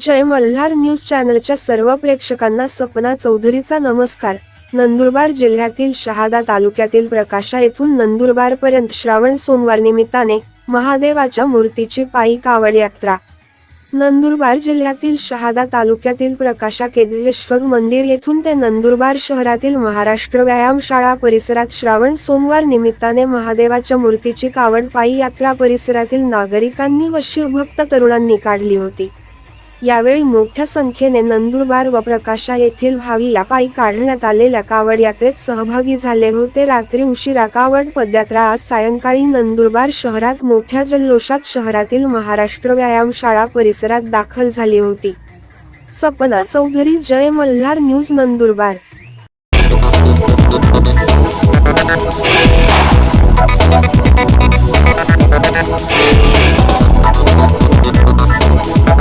जय Malhar news चॅनलच्या सर्व प्रेक्षकांना सपना चौधरीचा नमस्कार. नंदुरबार जिल्ह्यातील शहादा तालुक्यातील प्रकाशा येथून नंदुरबारपर्यंत श्रावण सोमवार निमित्ताने महादेवाच्या मूर्तीची पायी कावड यात्रा. नंदुरबार जिल्ह्यातील शहादा तालुक्यातील प्रकाशा केंद्रेश्वर मंदिर येथून ते नंदुरबार शहरातील महाराष्ट्र व्यायामशाळा परिसरात श्रावण सोमवार निमित्ताने महादेवाच्या मूर्तीची कावड पायी यात्रा परिसरातील नागरिकांनी व शिवभक्त तरुणांनी काढली होती. यावेळी मोठ्या संख्येने नंदुरबार व प्रकाशा येथील भावी यापायी काढण्यात आलेल्या कावड यात्रेत सहभागी झाले होते. रात्री उशिरा कावड पदयात्रा आज सायंकाळी नंदुरबार शहरात मोठ्या जल्लोषात शहरातील महाराष्ट्र व्यायामशाळा परिसरात दाखल झाली होती. सपना चौधरी जय मल्हार न्यूज नंदुरबार.